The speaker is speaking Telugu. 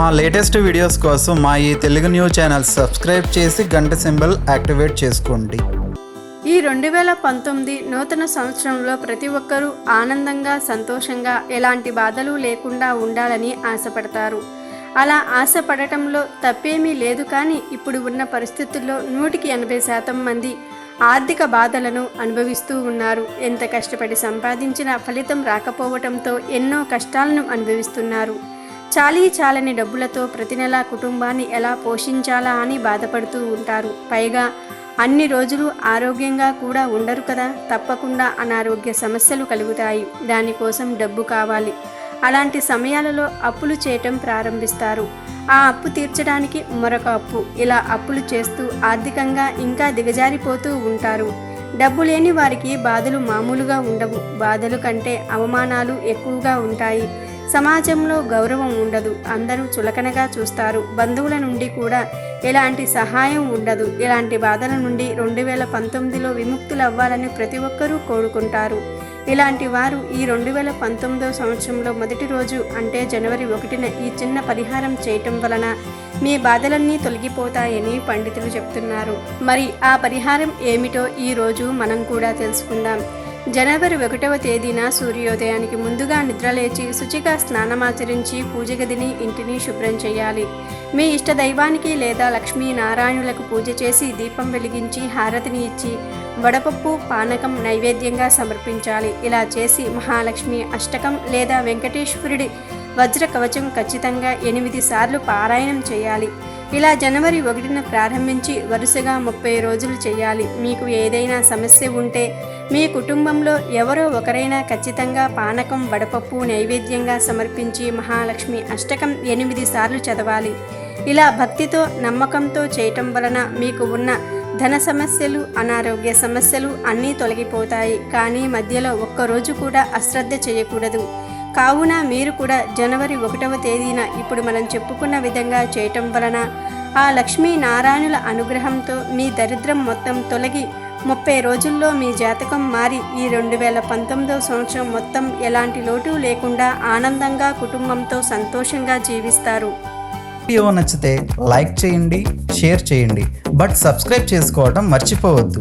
మా లేటెస్ట్ వీడియోస్ కోసం మా ఈ తెలుగు న్యూస్ ఛానల్ సబ్స్క్రైబ్ చేసి గంట సింబల్ యాక్టివేట్ చేసుకోండి. ఈ రెండు వేల పంతొమ్మిది నూతన సంవత్సరంలో ప్రతి ఒక్కరూ ఆనందంగా సంతోషంగా ఎలాంటి బాధలు లేకుండా ఉండాలని ఆశపడతారు. అలా ఆశపడటంలో తప్పేమీ లేదు కానీ ఇప్పుడు ఉన్న పరిస్థితుల్లో నూటికి ఎనభై శాతం మంది ఆర్థిక బాధలను అనుభవిస్తూ ఉన్నారు. ఎంత కష్టపడి సంపాదించినా ఫలితం రాకపోవటంతో ఎన్నో కష్టాలను అనుభవిస్తున్నారు. చాలీ చాలని డబ్బులతో ప్రతి నెల కుటుంబాన్ని ఎలా పోషించాలా అని బాధపడుతూ ఉంటారు. పైగా అన్ని రోజులు ఆరోగ్యంగా కూడా ఉండరు కదా తప్పకుండా అనారోగ్య సమస్యలు కలుగుతాయి. దానికోసం డబ్బు కావాలి. అలాంటి సమయాలలో అప్పులు చేయటం ప్రారంభిస్తారు. ఆ అప్పు తీర్చడానికి మరొక అప్పు. ఇలా అప్పులు చేస్తూ ఆర్థికంగా ఇంకా దిగజారిపోతూ ఉంటారు. డబ్బు లేని వారికి బాధలు మామూలుగా ఉండవు. బాధలు కంటే అవమానాలు ఎక్కువగా ఉంటాయి. సమాజంలో గౌరవం ఉండదు. అందరూ చులకనగా చూస్తారు. బంధువుల నుండి కూడా ఎలాంటి సహాయం ఉండదు. ఇలాంటి బాధల నుండి రెండు వేల పంతొమ్మిదిలో విముక్తులవ్వాలని ప్రతి ఒక్కరూ కోరుకుంటారు. ఇలాంటి వారు ఈ రెండు వేల పంతొమ్మిదో సంవత్సరంలో మొదటి రోజు అంటే జనవరి ఒకటిన ఈ చిన్న పరిహారం చేయటం వలన మీ బాధలన్నీ తొలగిపోతాయని పండితులు చెప్తున్నారు. మరి ఆ పరిహారం ఏమిటో ఈ రోజు మనం కూడా తెలుసుకుందాం. జనవరి ఒకటవ తేదీన సూర్యోదయానికి ముందుగా నిద్రలేచి శుచిగా స్నానమాచరించి పూజ గదిని ఇంటిని శుభ్రం చేయాలి. మీ ఇష్ట దైవానికి లేదా లక్ష్మీ నారాయణులకు పూజ చేసి దీపం వెలిగించి హారతిని ఇచ్చి వడపప్పు పానకం నైవేద్యంగా సమర్పించాలి. ఇలా చేసి మహాలక్ష్మి అష్టకం లేదా వెంకటేశ్వరుడి వజ్ర కవచం ఖచ్చితంగా ఎనిమిది సార్లు పారాయణం చేయాలి. ఇలా జనవరి ఒకటిన ప్రారంభించి వరుసగా ముప్పై రోజులు చేయాలి. మీకు ఏదైనా సమస్య ఉంటే మీ కుటుంబంలో ఎవరో ఒకరైనా ఖచ్చితంగా పానకం వడపప్పు నైవేద్యంగా సమర్పించి మహాలక్ష్మి అష్టకం ఎనిమిది సార్లు చదవాలి. ఇలా భక్తితో నమ్మకంతో చేయటం వలన మీకు ఉన్న ధన సమస్యలు అనారోగ్య సమస్యలు అన్నీ తొలగిపోతాయి. కానీ మధ్యలో ఒక్కరోజు కూడా అశ్రద్ధ చేయకూడదు. కావున మీరు కూడా జనవరి ఒకటవ తేదీన ఇప్పుడు మనం చెప్పుకున్న విధంగా చేయటం వలన ఆ లక్ష్మీ నారాయణుల అనుగ్రహంతో మీ దరిద్రం మొత్తం తొలగి ముప్పై రోజుల్లో మీ జాతకం మారి ఈ రెండు వేల పంతొమ్మిదవ సంవత్సరం మొత్తం ఎలాంటి లోటు లేకుండా ఆనందంగా కుటుంబంతో సంతోషంగా జీవిస్తారు. వీడియో నచ్చితే లైక్ చేయండి షేర్ చేయండి. బట్ సబ్స్క్రైబ్ చేసుకోవడం మర్చిపోవద్దు.